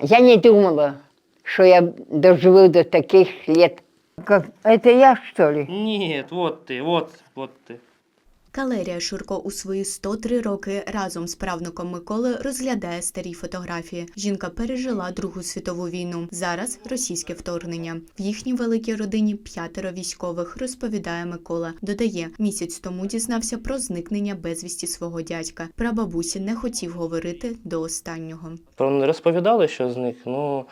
Я не думала, что я доживу до таких лет. Как, это я, что ли? Нет, вот ты, вот, вот ты. Калерія Шурко у свої 103 роки разом з правнуком Миколи розглядає старі фотографії. Жінка пережила Другу світову війну. Зараз російське вторгнення. В їхній великій родині п'ятеро військових, розповідає Микола. Додає, місяць тому дізнався про зникнення безвісті свого дядька. Прабабусі не хотів говорити до останнього. Про не розповідали, що зник, ну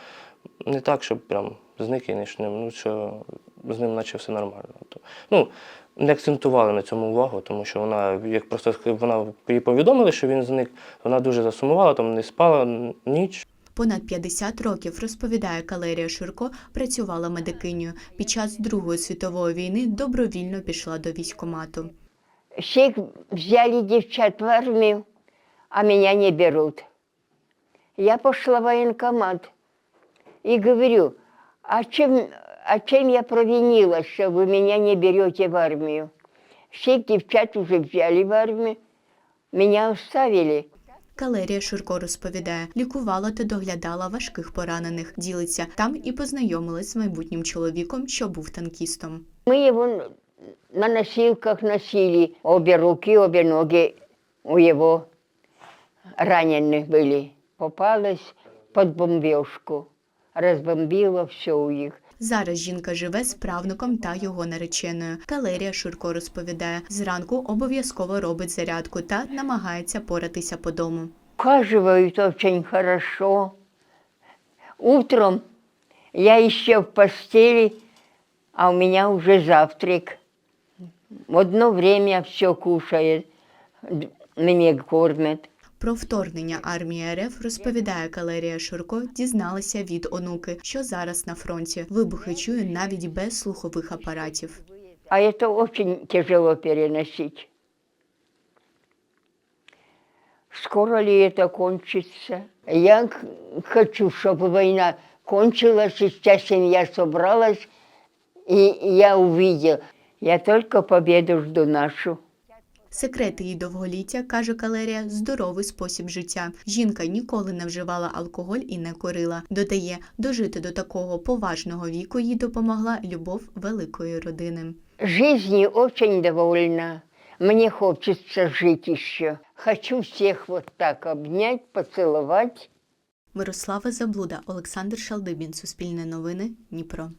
не так, щоб прям зник і не ну що з ним наче все нормально. Ну, не акцентували на цьому увагу, тому що вона, як просто вона їй повідомили, що він зник, вона дуже засумувала, там не спала ніч. Понад 50 років, розповідає Калерія Шурко, працювала медикинею. Під час Другої світової війни добровільно пішла до військкомату. Всех взяли девчат в армию, а меня не берут. Я пошла в военкомат и говорю, а чем, а чем я провинилась, что вы меня не берете в армию? Всех девчат уже взяли в армию, меня оставили. Калерія Шурко розповідає, лікувала та доглядала важких поранених. Ділиться там і познайомилась з майбутнім чоловіком, що був танкістом. Мы его на носилках носили, обе руки, обе ноги у его раненых были. Попалась под бомбежку, разбомбила все у них. Зараз жінка живе з правнуком та його нареченою. Калерія Шурко розповідає, зранку обов'язково робить зарядку та намагається поратися по дому. Ухаживают очень хорошо. Утром я еще в постели, а у меня уже завтрак. Одно время все кушает, д- меня кормят. Про вторгнення армії РФ розповідає Калерія Шурко, дізналася від онуки, що зараз на фронті. Вибухи чує навіть без слухових апаратів. А это очень тяжело переносить. Скоро ли это кончится? Я х- хочу, чтобы война кончилась, и вся семья собралась, и я увидел. Я только победу жду нашу. Секрет її довголіття, каже Калерія, здоровий спосіб життя. Жінка ніколи не вживала алкоголь і не курила. Додає, дожити до такого поважного віку їй допомогла любов великої родини. Жизнью очень довольна. Мне хочется жить еще. Хочу всех вот так обнять, поцеловать. Мирослава Заблуда, Олександр Шалдибін, Суспільне новини, Дніпро.